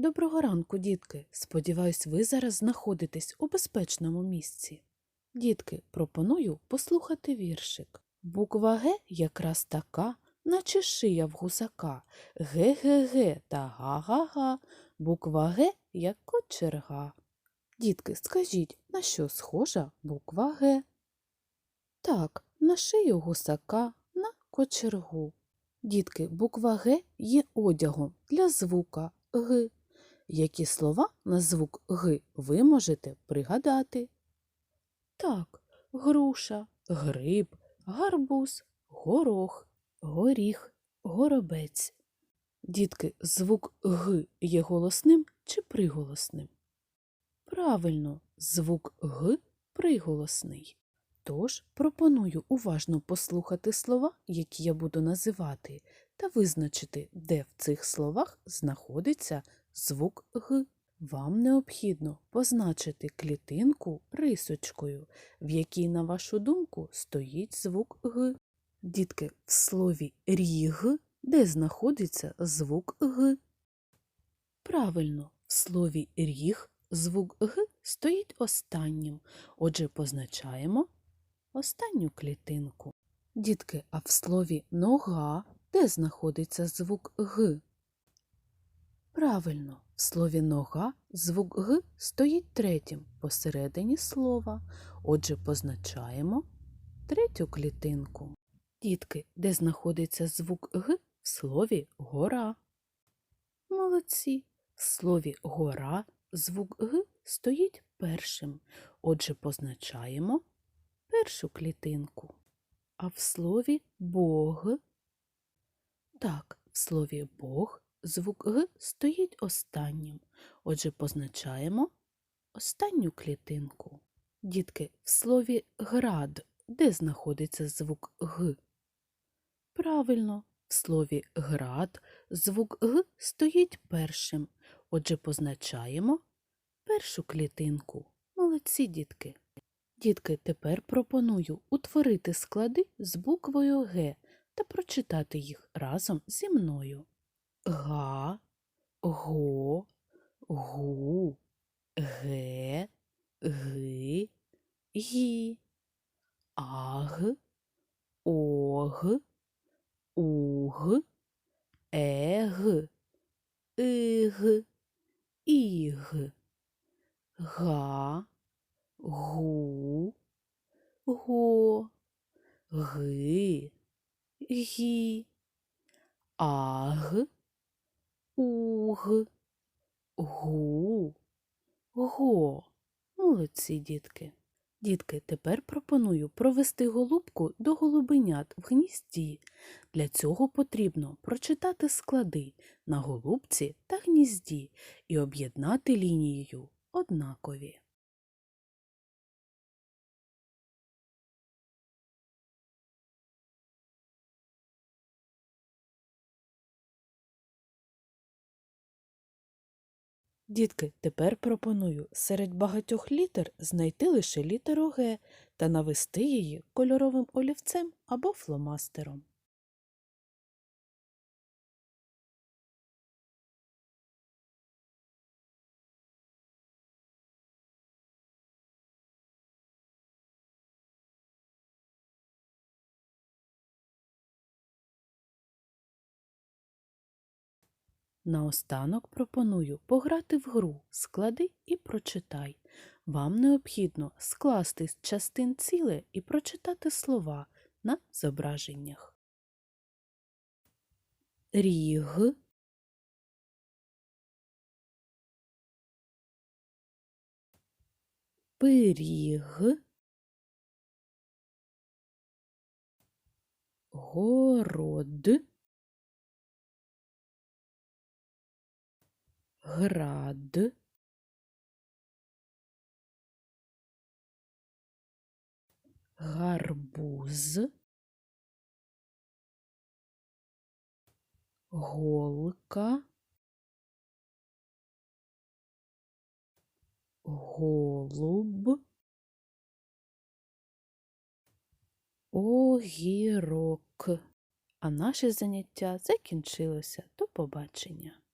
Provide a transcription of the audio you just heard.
Доброго ранку, дітки. Сподіваюсь, ви зараз знаходитесь у безпечному місці. Дітки, пропоную послухати віршик. Буква Г якраз така, наче шия в гусака. Ге-ге-ге та га-га-га. Буква Г, як кочерга. Дітки, скажіть, на що схожа буква Г? Так, на шию гусака, на кочергу. Дітки, буква Г є одягом для звука Г. Які слова на звук Г ви можете пригадати? Так, груша, гриб, гарбуз, горох, горіх, горобець. Дітки, звук Г є голосним чи приголосним? Правильно, звук Г приголосний. Тож пропоную уважно послухати слова, які я буду називати, та визначити, де в цих словах знаходиться звук Г. Вам необхідно позначити клітинку рисочкою, в якій, на вашу думку, стоїть звук Г. Дітки, в слові ріг, де знаходиться звук Г. Правильно, в слові ріг звук Г стоїть останнім. Отже, позначаємо останню клітинку. Дітки, а в слові нога де знаходиться звук Г? Правильно, в слові нога звук Г стоїть третім посередині слова. Отже, позначаємо третю клітинку. Дітки, де знаходиться звук Г в слові гора. Молодці. В слові гора звук Г стоїть першим. Отже, позначаємо першу клітинку. А в слові Бог. Так, в слові Бог звук Г стоїть останнім. Отже, позначаємо останню клітинку. Дітки, в слові град де знаходиться звук Г? Правильно, в слові град звук Г стоїть першим. Отже, позначаємо першу клітинку. Молодці, дітки. Дітки, тепер пропоную утворити склади з буквою Г та прочитати їх разом зі мною. Га, го, гу, ге, ги, гі, аг, ог, уг, ег, иг, іг, га, гу, го, ги, гі, аг, уг, гу, го. Молодці, дітки. Дітки, тепер пропоную провести голубку до голубенят в гнізді. Для цього потрібно прочитати склади на голубці та гнізді і об'єднати лінією однакові. Дітки, тепер пропоную серед багатьох літер знайти лише літеру Г та навести її кольоровим олівцем або фломастером. Наостанок пропоную пограти в гру Склади і прочитай. Вам необхідно скласти з частин ціле і прочитати слова на зображеннях. Ріг, пиріг, город. Град, гарбуз, голка, голуб, огірок. А наше заняття закінчилося. До побачення.